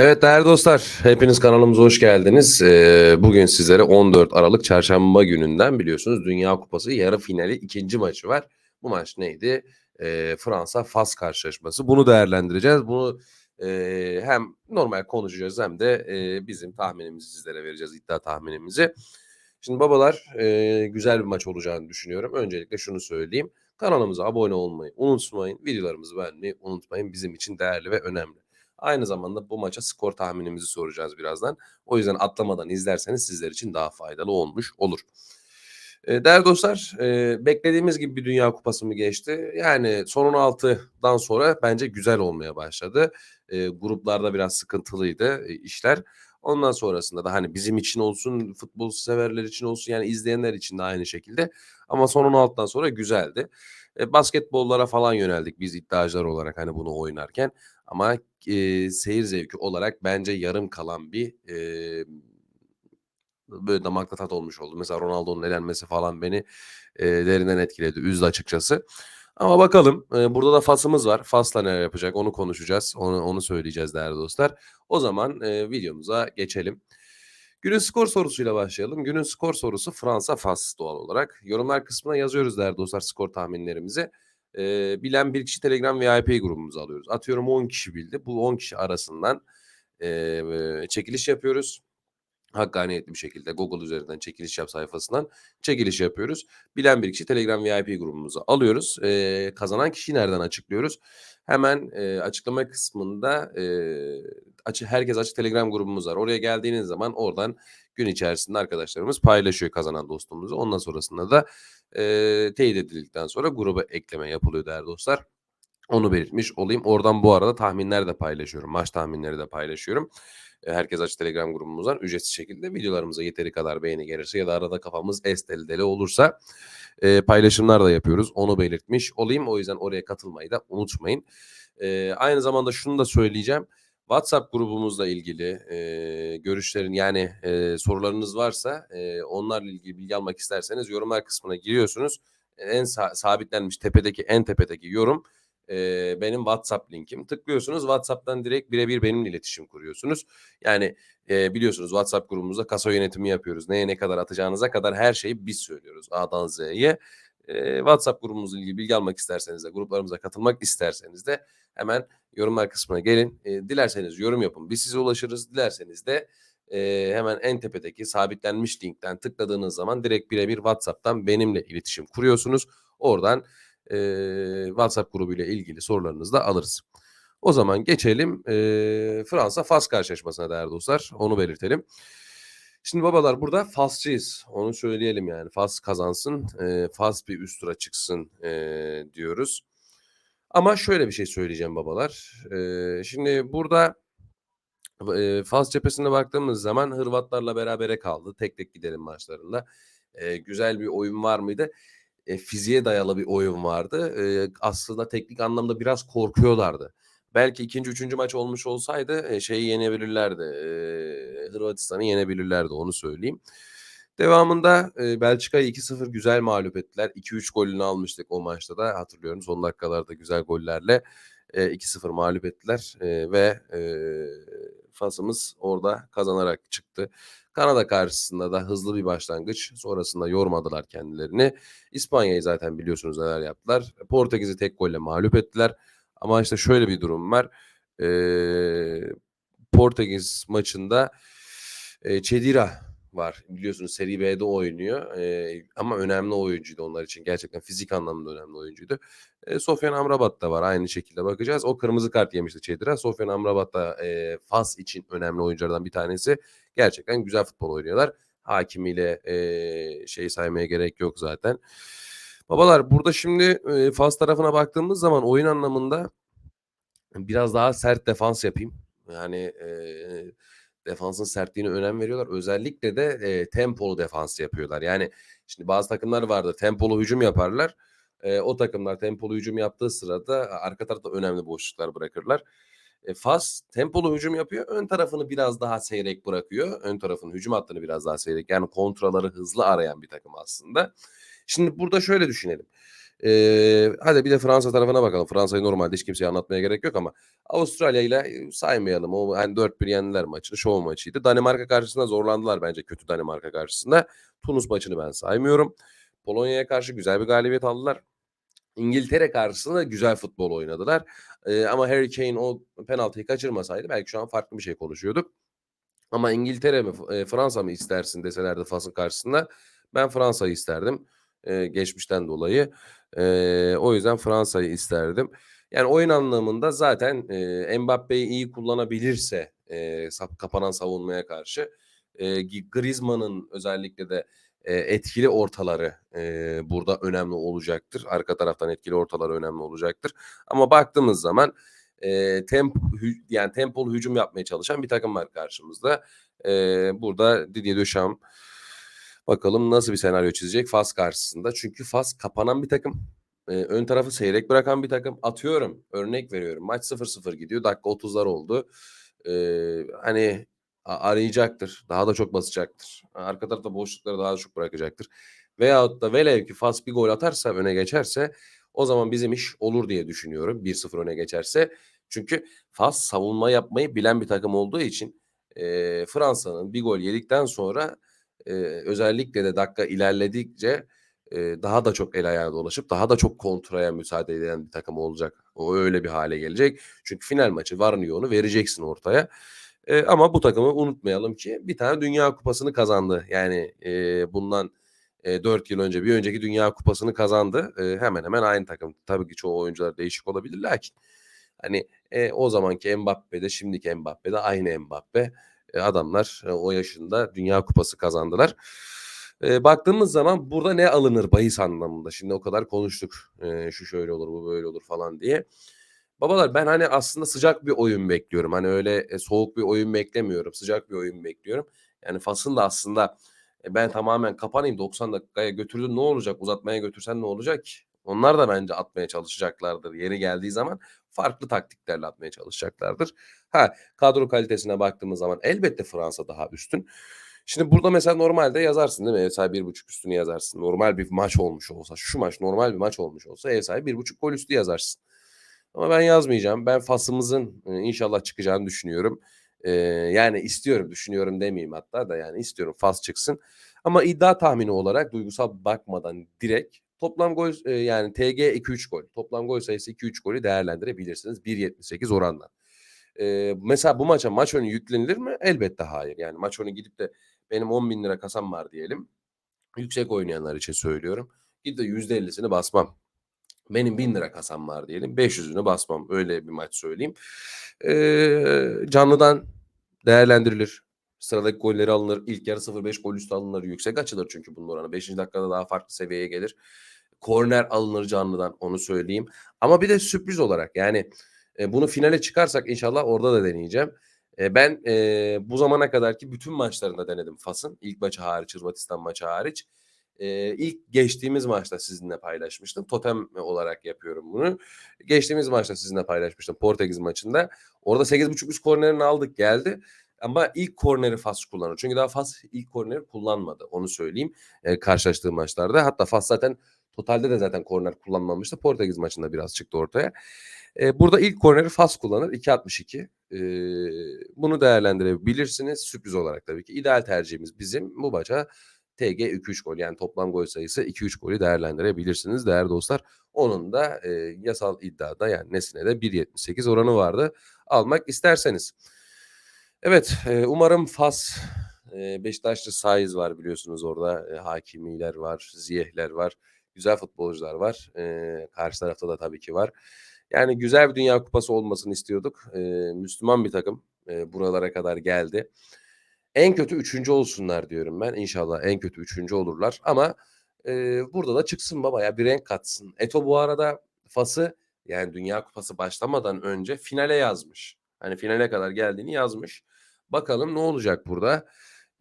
Evet değerli dostlar, hepiniz kanalımıza hoş geldiniz. Ee, bugün sizlere 14 Aralık Çarşamba gününden biliyorsunuz Dünya Kupası yarı finali ikinci maçı var. Bu maç neydi? Ee, Fransa-Fas karşılaşması. Bunu değerlendireceğiz. Bunu e, hem normal konuşacağız hem de e, bizim tahminimizi sizlere vereceğiz, iddia tahminimizi. Şimdi babalar e, güzel bir maç olacağını düşünüyorum. Öncelikle şunu söyleyeyim. Kanalımıza abone olmayı unutmayın. Videolarımızı beğenmeyi unutmayın. Bizim için değerli ve önemli. Aynı zamanda bu maça skor tahminimizi soracağız birazdan. O yüzden atlamadan izlerseniz sizler için daha faydalı olmuş olur. Değerli dostlar, beklediğimiz gibi bir Dünya Kupası mı geçti? Yani son 16'dan sonra bence güzel olmaya başladı. Gruplarda biraz sıkıntılıydı işler. Ondan sonrasında da hani bizim için olsun, futbol severler için olsun yani izleyenler için de aynı şekilde. Ama son 16'dan sonra güzeldi. E, basketbollara falan yöneldik biz iddiacılar olarak hani bunu oynarken. Ama e, seyir zevki olarak bence yarım kalan bir e, böyle damakta tat olmuş oldu. Mesela Ronaldo'nun elenmesi falan beni e, derinden etkiledi, üzdü açıkçası. Ama bakalım e, burada da Fas'ımız var. Fas'la neler yapacak onu konuşacağız. Onu, onu söyleyeceğiz değerli dostlar. O zaman e, videomuza geçelim. Günün skor sorusuyla başlayalım. Günün skor sorusu Fransa-Fas doğal olarak. Yorumlar kısmına yazıyoruz değerli dostlar skor tahminlerimizi. E, bilen bir kişi Telegram VIP grubumuza alıyoruz. Atıyorum 10 kişi bildi. Bu 10 kişi arasından e, çekiliş yapıyoruz hakkaniyetli bir şekilde Google üzerinden çekiliş yap sayfasından çekiliş yapıyoruz. Bilen bir kişi Telegram VIP grubumuza alıyoruz. Ee, kazanan kişiyi nereden açıklıyoruz? Hemen e, açıklama kısmında e, açı, herkes açık Telegram grubumuz var. Oraya geldiğiniz zaman oradan gün içerisinde arkadaşlarımız paylaşıyor kazanan dostumuzu. Ondan sonrasında da e, teyit edildikten sonra gruba ekleme yapılıyor değerli dostlar. Onu belirtmiş olayım. Oradan bu arada tahminler de paylaşıyorum. Maç tahminleri de paylaşıyorum. Herkes aç Telegram grubumuzdan ücretsiz şekilde videolarımıza yeteri kadar beğeni gelirse ya da arada kafamız es deli deli olursa e, paylaşımlar da yapıyoruz. Onu belirtmiş olayım. O yüzden oraya katılmayı da unutmayın. E, aynı zamanda şunu da söyleyeceğim. WhatsApp grubumuzla ilgili e, görüşlerin yani e, sorularınız varsa e, onlarla ilgili bilgi almak isterseniz yorumlar kısmına giriyorsunuz. En sa- sabitlenmiş tepedeki en tepedeki yorum e, benim WhatsApp linkim. Tıklıyorsunuz WhatsApp'tan direkt birebir benimle iletişim kuruyorsunuz. Yani e, biliyorsunuz WhatsApp grubumuzda kasa yönetimi yapıyoruz. Neye ne kadar atacağınıza kadar her şeyi biz söylüyoruz A'dan Z'ye. E, WhatsApp grubumuzla ilgili bilgi almak isterseniz de gruplarımıza katılmak isterseniz de hemen yorumlar kısmına gelin. E, dilerseniz yorum yapın biz size ulaşırız. Dilerseniz de e, hemen en tepedeki sabitlenmiş linkten tıkladığınız zaman direkt birebir WhatsApp'tan benimle iletişim kuruyorsunuz. Oradan e, WhatsApp grubuyla ilgili sorularınızı da alırız. O zaman geçelim e, Fransa-Fas karşılaşmasına değerli dostlar. Onu belirtelim. Şimdi babalar burada Fasçıyız. Onu söyleyelim yani. Fas kazansın, e, Fas bir üst tura çıksın e, diyoruz. Ama şöyle bir şey söyleyeceğim babalar. E, şimdi burada e, Fas cephesine baktığımız zaman Hırvatlarla berabere kaldı. Tek tek gidelim maçlarında. E, güzel bir oyun var mıydı? E, fiziğe dayalı bir oyun vardı. E, aslında teknik anlamda biraz korkuyorlardı. Belki ikinci, üçüncü maç olmuş olsaydı e, şeyi yenebilirlerdi. E, Hırvatistan'ı yenebilirlerdi onu söyleyeyim. Devamında e, Belçika'yı 2-0 güzel mağlup ettiler. 2-3 golünü almıştık o maçta da hatırlıyorum. Son dakikalarda güzel gollerle e, 2-0 mağlup ettiler e, ve e, Fas'ımız orada kazanarak çıktı. Kanada karşısında da hızlı bir başlangıç. Sonrasında yormadılar kendilerini. İspanya'yı zaten biliyorsunuz neler yaptılar. Portekiz'i tek golle mağlup ettiler. Ama işte şöyle bir durum var. Ee, Portekiz maçında e, Çedira var. Biliyorsunuz Seri B'de oynuyor. E, ama önemli oyuncuydu onlar için. Gerçekten fizik anlamda önemli oyuncuydu. E, Sofyan Amrabat da var. Aynı şekilde bakacağız. O kırmızı kart yemişti Çedira. Sofyan Amrabat da e, Fas için önemli oyunculardan bir tanesi. Gerçekten güzel futbol oynuyorlar. Hakimiyle e, şey saymaya gerek yok zaten. Babalar burada şimdi e, Fas tarafına baktığımız zaman oyun anlamında biraz daha sert defans yapayım. Yani e, defansın sertliğine önem veriyorlar. Özellikle de e, tempolu defans yapıyorlar. Yani şimdi bazı takımlar vardır tempolu hücum yaparlar. E, o takımlar tempolu hücum yaptığı sırada arka tarafta önemli boşluklar bırakırlar. E, Fas tempolu hücum yapıyor. Ön tarafını biraz daha seyrek bırakıyor. Ön tarafın hücum hattını biraz daha seyrek. Yani kontraları hızlı arayan bir takım aslında. Şimdi burada şöyle düşünelim. Eee, hadi bir de Fransa tarafına bakalım. Fransa'yı normalde hiç kimseye anlatmaya gerek yok ama Avustralya'yla, eee, saymayalım. O, hani, 4-1 yendiler maçını. Şov maçıydı. Danimarka karşısında zorlandılar bence kötü Danimarka karşısında. Tunus maçını ben saymıyorum. Polonya'ya karşı güzel bir galibiyet aldılar. İngiltere karşısında güzel futbol oynadılar. Eee, ama Harry Kane o penaltıyı kaçırmasaydı belki şu an farklı bir şey konuşuyorduk. Ama İngiltere mi, Fransa mı istersin deselerdi Fas'ın karşısında ben Fransa'yı isterdim, eee, geçmişten dolayı. Eee, o yüzden Fransa'yı isterdim. Yani oyun anlamında zaten, eee, Mbappe'yi iyi kullanabilirse, sap kapanan savunmaya karşı, Gi Griezmann'ın özellikle de, eee, etkili ortaları, eee, burada önemli olacaktır. Arka taraftan etkili ortaları önemli olacaktır. Ama baktığımız zaman, eee, temp hü yani tempolu hücum yapmaya çalışan bir takım var karşımızda. Eee, burada Didier Deschamps bakalım nasıl bir senaryo çizecek Fas karşısında. Çünkü Fas kapanan bir takım. Eee, ön tarafı seyrek bırakan bir takım. Atıyorum, örnek veriyorum. Maç 0-0 gidiyor. Dakika 30'lar oldu. Eee, hani arayacaktır. Daha da çok basacaktır. Arka tarafta boşlukları daha da çok bırakacaktır. Veyahut da velev ki Fas bir gol atarsa, öne geçerse o zaman bizim iş olur diye düşünüyorum 1-0 öne geçerse. Çünkü Fas savunma yapmayı bilen bir takım olduğu için, eee, Fransa'nın bir gol yedikten sonra, eee, özellikle de dakika ilerledikçe, eee, daha da çok el ayağa dolaşıp daha da çok kontraya müsaade eden bir takım olacak. O öyle bir hâle gelecek. Çünkü final maçı varını yoğunu vereceksin ortaya. Eee, ama bu takımı unutmayalım ki bir tane Dünya Kupası'nı kazandı. Yani, eee, bundan, eee, 4 yıl önce bir önceki Dünya Kupası'nı kazandı. Eee, hemen hemen aynı takım. Tabii ki çoğu oyuncular değişik olabilir lakin hani, eee, o zamanki Mbappe de şimdiki Mbappe de aynı Mbappe. Eee, adamlar, eee, o yaşında Dünya Kupası kazandılar. Eee, baktığımız zaman burada ne alınır bahis anlamında? Şimdi o kadar konuştuk. Eee, şu şöyle olur, bu böyle olur falan diye. Babalar ben, hani, aslında sıcak bir oyun bekliyorum. Hani, öyle, eee, soğuk bir oyun beklemiyorum. Sıcak bir oyun bekliyorum. Yani Fas'ın da aslında, e, ben tamamen kapanayım 90 dakikaya götürdün ne olacak? Uzatmaya götürsen ne olacak? Onlar da bence atmaya çalışacaklardır. Yeri geldiği zaman farklı taktiklerle atmaya çalışacaklardır. Ha, kadro kalitesine baktığımız zaman elbette Fransa daha üstün. Şimdi burada mesela normalde yazarsın değil mi? Ev sahibi 1.5 üstünü yazarsın. Normal bir maç olmuş olsa, şu maç normal bir maç olmuş olsa ev sahibi 1.5 gol üstü yazarsın. Ama ben yazmayacağım. Ben Fas'ımızın, eee, inşallah çıkacağını düşünüyorum. Eee, yani istiyorum, düşünüyorum demeyeyim hatta da yani istiyorum Fas çıksın. Ama iddia tahmini olarak duygusal bakmadan direkt toplam gol, eee, yani TG 2-3 gol. Toplam gol sayısı 2-3 golü değerlendirebilirsiniz 1.78 oranla. Eee, mesela bu maça maç önü yüklenilir mi? Elbette hayır. Yani maç önü gidip de benim ₺10.000 kasam var diyelim. Yüksek oynayanlar için söylüyorum. Gidip de %50'sini basmam. Benim ₺1000 kasam var diyelim. 500'ünü basmam. Öyle bir maç söyleyeyim. Eee, canlıdan değerlendirilir. Sıradaki golleri alınır. İlk yarı 0.5 gol üstü alınır. Yüksek açılır çünkü bunun oranı. 5. dakikada daha farklı seviyeye gelir. Korner alınır canlıdan onu söyleyeyim. Ama bir de sürpriz olarak yani, eee, bunu finale çıkarsak inşallah orada da deneyeceğim. Eee, ben, eee, bu zamana kadarki bütün maçlarında denedim Fas'ın. İlk maçı hariç, Hırvatistan maçı hariç. Eee, ilk geçtiğimiz maçta sizinle paylaşmıştım. Totem olarak yapıyorum bunu. Geçtiğimiz maçta sizinle paylaşmıştım Portekiz maçında. Orada 8.5 üst kornerini aldık geldi. Ama ilk korneri Fas kullanır. Çünkü daha Fas ilk korneri kullanmadı. Onu söyleyeyim. Eee, karşılaştığı maçlarda. Hatta Fas zaten totalde de zaten korner kullanmamıştı. Portekiz maçında biraz çıktı ortaya. Eee, burada ilk korneri Fas kullanır. 2.62. Eee, bunu değerlendirebilirsiniz. Sürpriz olarak tabii ki. İdeal tercihimiz bizim bu maça TG 2-3 gol yani toplam gol sayısı 2-3 golü değerlendirebilirsiniz değerli dostlar. Onun da, eee, yasal iddiada yani nesine de 1.78 oranı vardı almak isterseniz. Evet, eee, umarım Fas, eee, Beşiktaşlı Saiz var biliyorsunuz orada. Eee, Hakimiler var, Ziyech'ler var. Güzel futbolcular var. Eee, karşı tarafta da tabii ki var. Yani güzel bir Dünya Kupası olmasını istiyorduk. Müslüman bir takım, buralara kadar geldi. En kötü 3'üncü olsunlar diyorum ben. İnşallah en kötü 3'üncü olurlar ama, eee, burada da çıksın baba ya bir renk katsın. Eto'o bu arada Fas'ı yani Dünya Kupası başlamadan önce finale yazmış. Hani finale kadar geldiğini yazmış. Bakalım ne olacak burada?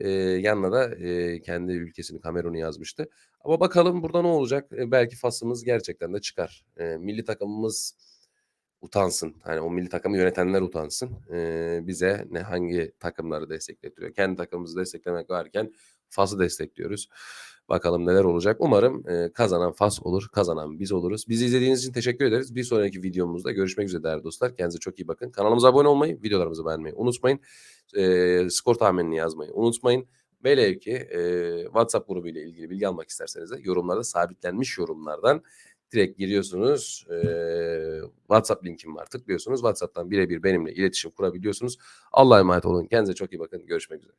Eee, yanına da, eee, kendi ülkesini Kamerun'u yazmıştı. Ama bakalım burada ne olacak? Eee, belki Fas'ımız gerçekten de çıkar. Eee, milli takımımız utansın. Hani o milli takımı yönetenler utansın. Eee, bize ne hangi takımları destekletiyor. Kendi takımımızı desteklemek varken Fas'ı destekliyoruz. Bakalım neler olacak. Umarım e, kazanan Fas olur, kazanan biz oluruz. Bizi izlediğiniz için teşekkür ederiz. Bir sonraki videomuzda görüşmek üzere değerli dostlar. Kendinize çok iyi bakın. Kanalımıza abone olmayı, videolarımızı beğenmeyi unutmayın. E, skor tahminini yazmayı unutmayın. Velev ki e, WhatsApp grubu ile ilgili bilgi almak isterseniz de yorumlarda sabitlenmiş yorumlardan direkt giriyorsunuz. E, WhatsApp linkim var. Tıklıyorsunuz. WhatsApp'tan birebir benimle iletişim kurabiliyorsunuz. Allah'a emanet olun. Kendinize çok iyi bakın. Görüşmek üzere.